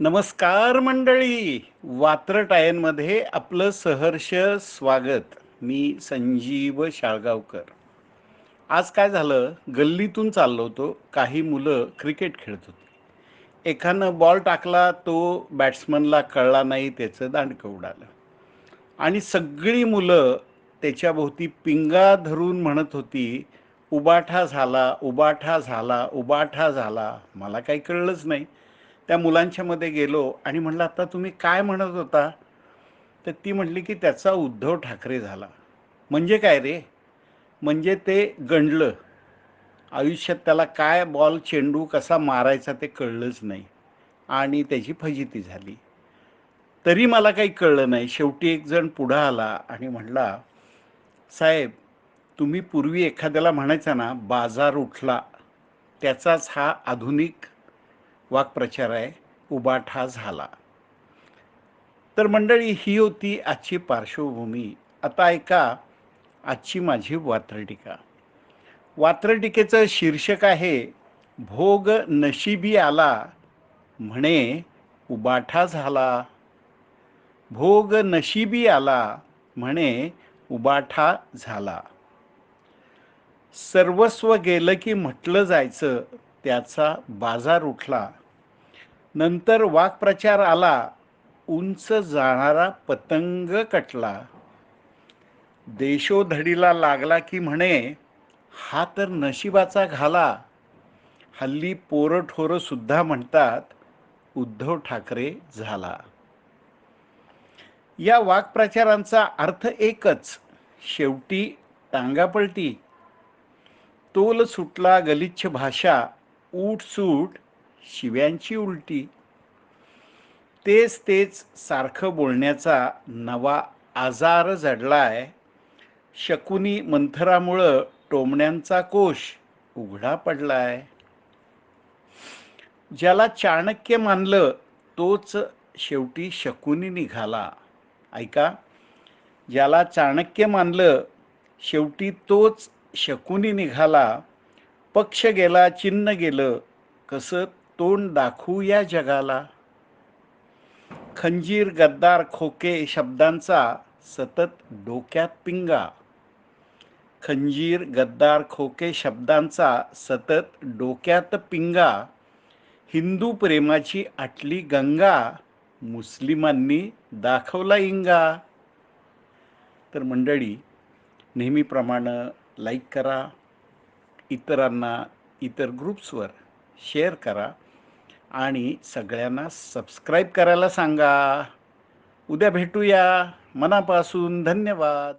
नमस्कार मंडळी. वात्रटायनमध्ये आपलं सहर्ष स्वागत. मी संजीव शाळगावकर. आज काय झालं? गल्लीतून चाललो होतो. काही मुलं क्रिकेट खेळत होती. एखानं बॉल टाकला तो बॅट्समनला कळला नाही त्याचं दांडकं उडालं. आणि सगळी मुलं त्याच्याभोवती पिंगा धरून म्हणत होती उबाठा झाला उबाठा झाला उबाठा झाला. मला काही कळलंच नाही. त्या मुलांच्या मध्ये गेलो आणि म्हणलं आता तुम्ही काय म्हणत होता? तर ती म्हटली की त्याचा उद्धव ठाकरे झाला. म्हणजे काय रे? म्हणजे ते गंडलं. आयुष्यात त्याला काय बॉल चेंडू कसा मारायचा ते कळलंच नाही. आणि त्याची फजिती झाली. तरी मला काही कळलं नाही. शेवटी एक जण पुढं आला आणि म्हणला साहेब तुम्ही पूर्वी एखाद्याला म्हणायचा ना बाजार उठला. त्याचाच हा आधुनिक वाक्प्रचार आहे उबाठा झाला. तर मंडळी ही होती आजची पार्श्वभूमी. आता ऐका आजची माझी वात्रटिका. वात्रटिकेचं शीर्षक आहे भोग नशिबी आला म्हणे उबाठा झाला. भोग नशिबी आला म्हणे उबाठा झाला. सर्वस्व गेलं की म्हटलं जायचं त्याचा बाजार उठला. नंतर वाक्प्रचार आला. उंच जाणारा पतंग कटला. देशोधडीला लागला की म्हणे हा तर नशिबाचा घाला. हल्ली पोरं सुद्धा म्हणतात उद्धव ठाकरे झाला. या वाक्प्रचारांचा अर्थ एकच. शेवटी टांगापलटी. तोल सुटला गलिच्छ भाषा. सूट शिव्यांची उलटी. तेच तेच सारखं बोलण्याचा नवा आजार जडलाय शकुनी मंथरामुळं टोमण्यांचा कोश उघडा पडलाय. ज्याला चाणक्य मानलं तोच शेवटी शकुनी निघाला. ऐका ज्याला चाणक्य मानलं शेवटी तोच शकुनी निघाला. पक्ष गेला चिन्ह गेलं कसं तोंड दाखवू या जगाला? खंजीर गद्दार खोके शब्दांचा सतत डोक्यात पिंगा. खंजीर गद्दार खोके शब्दांचा सतत डोक्यात पिंगा. हिंदू प्रेमाची आटली गंगा मुस्लिमांनी दाखवला इंगा. तर मंडळी नेहमीप्रमाणे लाईक करा इतरांना इतर ग्रुप्सवर शेअर करा आणि सगळ्यांना सबस्क्राईब करायला सांगा. उद्या भेटूया. मनापासून धन्यवाद.